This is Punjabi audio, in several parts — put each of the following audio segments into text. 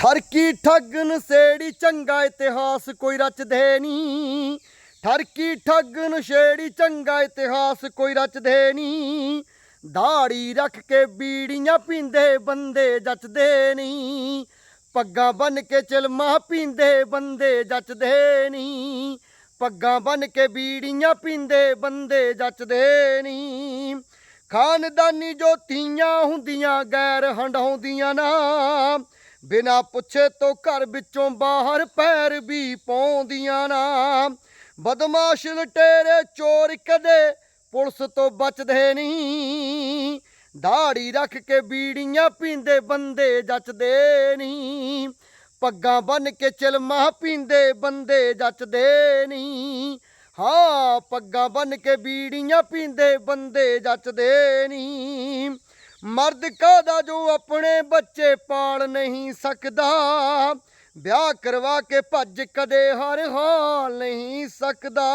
ਠਰਕੀ ਠੱਗਨ ਸੇੜੀ ਚੰਗਾ ਇਤਿਹਾਸ ਕੋਈ ਰਚਦੇ ਨਹੀਂ। ਠਰਕੀ ਠੱਗਨ ਸੇੜੀ ਚੰਗਾ ਇਤਿਹਾਸ ਕੋਈ ਰਚਦੇ ਨਹੀਂ। ਦਾੜੀ ਰੱਖ ਕੇ ਬੀੜੀਆਂ ਪੀਂਦੇ ਬੰਦੇ ਜੱਚਦੇ ਨਹੀਂ। ਪੱਗਾਂ ਬੰਨ ਕੇ ਚਲਮਾ ਪੀਂਦੇ ਬੰਦੇ ਜੱਚਦੇ ਨਹੀਂ। ਪੱਗਾਂ ਬੰਨ ਕੇ ਬੀੜੀਆਂ ਪੀਂਦੇ ਬੰਦੇ ਜੱਚਦੇ ਨਹੀਂ। ਖਾਨਦਾਨੀ ਜੋਤੀਆਂ ਹੁੰਦੀਆਂ, ਗੈਰ ਹੰਡਾਉਂਦੀਆਂ ਨਾ। ਬਿਨਾ ਪੁੱਛੇ ਤੋਂ ਘਰ ਵਿੱਚੋਂ ਬਾਹਰ ਪੈਰ ਵੀ ਪਾਉਂਦੀਆਂ ਨਾ। ਬਦਮਾਸ਼ ਲਟੇਰੇ ਚੋਰ ਕਦੇ ਪੁਲਿਸ ਤੋਂ ਬਚਦੇ ਨਹੀਂ। ਦਾੜੀ ਰੱਖ ਕੇ ਬੀੜੀਆਂ ਪੀਂਦੇ ਬੰਦੇ ਜੱਚਦੇ ਨਹੀਂ। ਪੱਗਾਂ ਬੰਨ ਕੇ ਚਲਮਾ ਪੀਂਦੇ ਬੰਦੇ ਜੱਚਦੇ ਨਹੀਂ। ਹਾਂ, ਪੱਗਾਂ ਬੰਨ ਕੇ ਬੀੜੀਆਂ ਪੀਂਦੇ ਬੰਦੇ ਜੱਚਦੇ ਨਹੀਂ। ਮਰਦ ਕਾਦਾ ਜੋ ਆਪਣੇ ਬੱਚੇ ਪਾਲ ਨਹੀਂ ਸਕਦਾ? ਵਿਆਹ ਕਰਵਾ ਕੇ ਭੱਜ ਕਦੇ ਹਰ ਹਾਲ ਨਹੀਂ ਸਕਦਾ।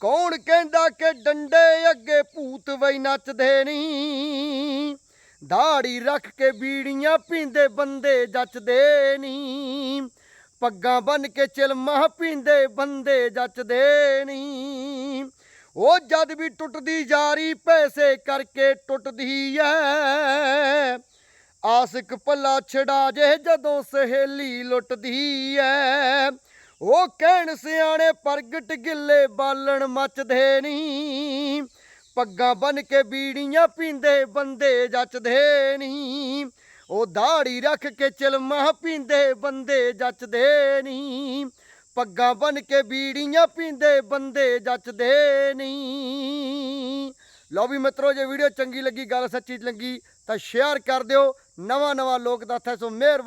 ਕੌਣ ਕਹਿੰਦਾ ਕਿ ਡੰਡੇ ਅੱਗੇ ਭੂਤ ਵਈ ਨੱਚਦੇ ਨਹੀਂ? ਦਾੜੀ ਰੱਖ ਕੇ ਬੀੜੀਆਂ ਪੀਂਦੇ ਬੰਦੇ ਜੱਚਦੇ ਨਹੀਂ। ਪੱਗਾਂ ਬੰਨ ਕੇ ਚਲਮਾ ਪੀਂਦੇ ਬੰਦੇ ਜੱਚਦੇ ਨਹੀਂ। ਉਹ ਜਦ ਵੀ ਟੁੱਟਦੀ ਜਾਰੀ ਪੈਸੇ ਕਰਕੇ ਟੁੱਟਦੀ ਐ। ਆਸਿਕ ਪੱਲਾ ਛੜਾ ਜੇ ਜਦੋਂ ਸਹੇਲੀ ਲੁੱਟਦੀ ਐ। ਉਹ ਕਹਿਣ, ਸਿਆਣੇ ਪ੍ਰਗਟ ਗਿੱਲੇ ਬਾਲਣ ਮੱਚਦੇ ਨਹੀਂ। ਪੱਗਾਂ ਬੰਨ ਕੇ ਬੀੜੀਆਂ ਪੀਂਦੇ ਬੰਦੇ ਜੱਚਦੇ ਨਹੀਂ। ਉਹ ਦਾੜੀ ਰੱਖ ਕੇ ਚਲਮਾ ਪੀਂਦੇ ਬੰਦੇ ਜੱਚਦੇ ਨਹੀਂ। ਪੱਗਾਂ ਬੰਨ ਕੇ ਬੀੜੀਆਂ ਪੀਂਦੇ ਬੰਦੇ ਜੱਚਦੇ ਨਹੀਂ। ਲਓ ਵੀ ਮਿੱਤਰੋ, ਜੇ ਵੀਡੀਓ ਚੰਗੀ ਲੱਗੀ, ਗੱਲ ਸੱਚੀ ਲੱਗੀ, ਤਾਂ ਸ਼ੇਅਰ ਕਰ ਦਿਓ। ਨਵਾਂ ਨਵਾਂ ਲੋਕ ਦੱਸਾ ਸੋ ਮਿਹਰ